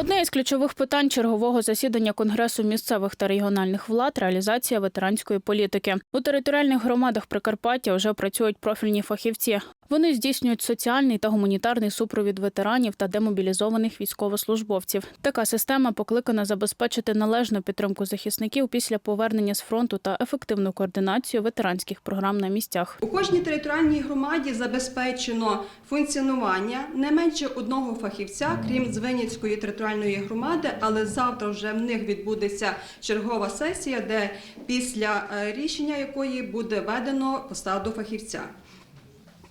Одне із ключових питань чергового засідання Конгресу місцевих та регіональних влад реалізація ветеранської політики. У територіальних громадах Прикарпаття вже працюють профільні фахівці. Вони здійснюють соціальний та гуманітарний супровід ветеранів та демобілізованих військовослужбовців. Така система покликана забезпечити належну підтримку захисників після повернення з фронту та ефективну координацію ветеранських програм на місцях. У кожній територіальній громаді забезпечено функціонування не менше одного фахівця, крім Звенівської територіальної громади, але завтра вже в них відбудеться чергова сесія, де після е, рішення якої буде введено посаду фахівця.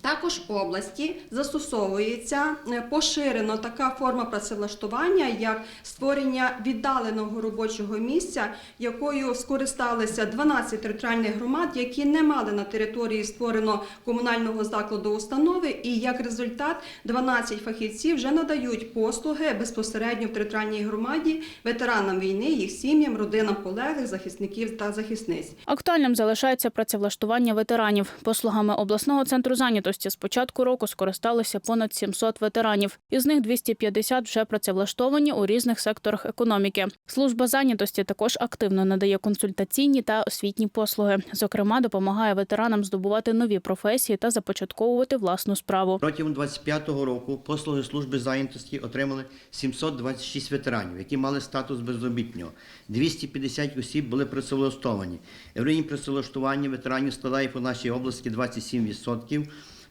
Також в області застосовується е, поширено така форма працевлаштування, як створення віддаленого робочого місця, якою скористалися 12 територіальних громад, які не мали на території створено комунального закладу установи, і як результат 12 фахівців вже надають послуги безпосередньо в територіальній громаді ветеранам війни, їх сім'ям, родинам полеглих, захисників та захисниць. Актуальним залишається працевлаштування ветеранів. Послугами обласного центру зайнятості з початку року скористалися понад 700 ветеранів. Із них 250 вже працевлаштовані у різних секторах економіки. Служба зайнятості також активно надає консультаційні та освітні послуги. Зокрема, допомагає ветеранам здобувати нові професії та започатковувати власну справу. Протягом 25-го року послуги служби зайнятості отримали 726 ветеранів, які мали статус безробітнього. 250 осіб були працевлаштовані. Рівень працевлаштування ветеранів складає по нашій області 27%.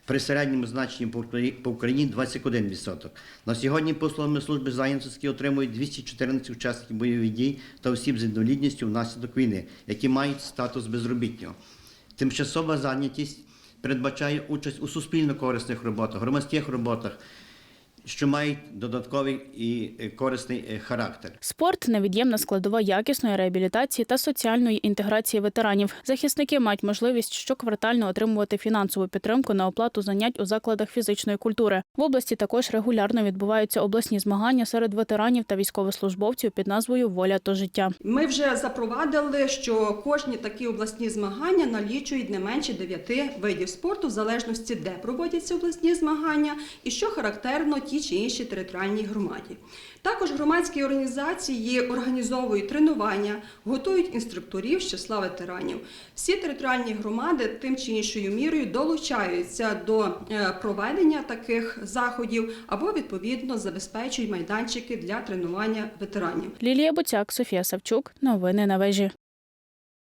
При середньому значенні по Украї- по Україні 21%. На сьогодні послугами служби зайнятості отримують 214 учасників бойових дій та осіб з інвалідністю внаслідок війни, які мають статус безробітнього. Тимчасова зайнятість передбачає участь у суспільно корисних роботах, громадських роботах, що мають додатковий і е, корисний е, характер. Спорт невід'ємна складова якісної реабілітації та соціальної інтеграції ветеранів. Захисники мають можливість щоквартально отримувати фінансову підтримку на оплату занять у закладах фізичної культури. В області також регулярно відбуваються обласні змагання серед ветеранів та військовослужбовців під назвою Воля то життя. Ми вже запровадили, що кожні такі обласні змагання налічують не менше 9 видів спорту, в залежності де проводяться обласні змагання і що характерно тій чи іншій територіальній громаді. Також громадські організації організовують тренування, готують інструкторів з числа ветеранів. Всі територіальні громади тим чи іншою мірою долучаються до е, проведення таких заходів або відповідно забезпечують майданчики для тренування ветеранів. Лілія Буцяк, Софія Савчук. Новини на вежі.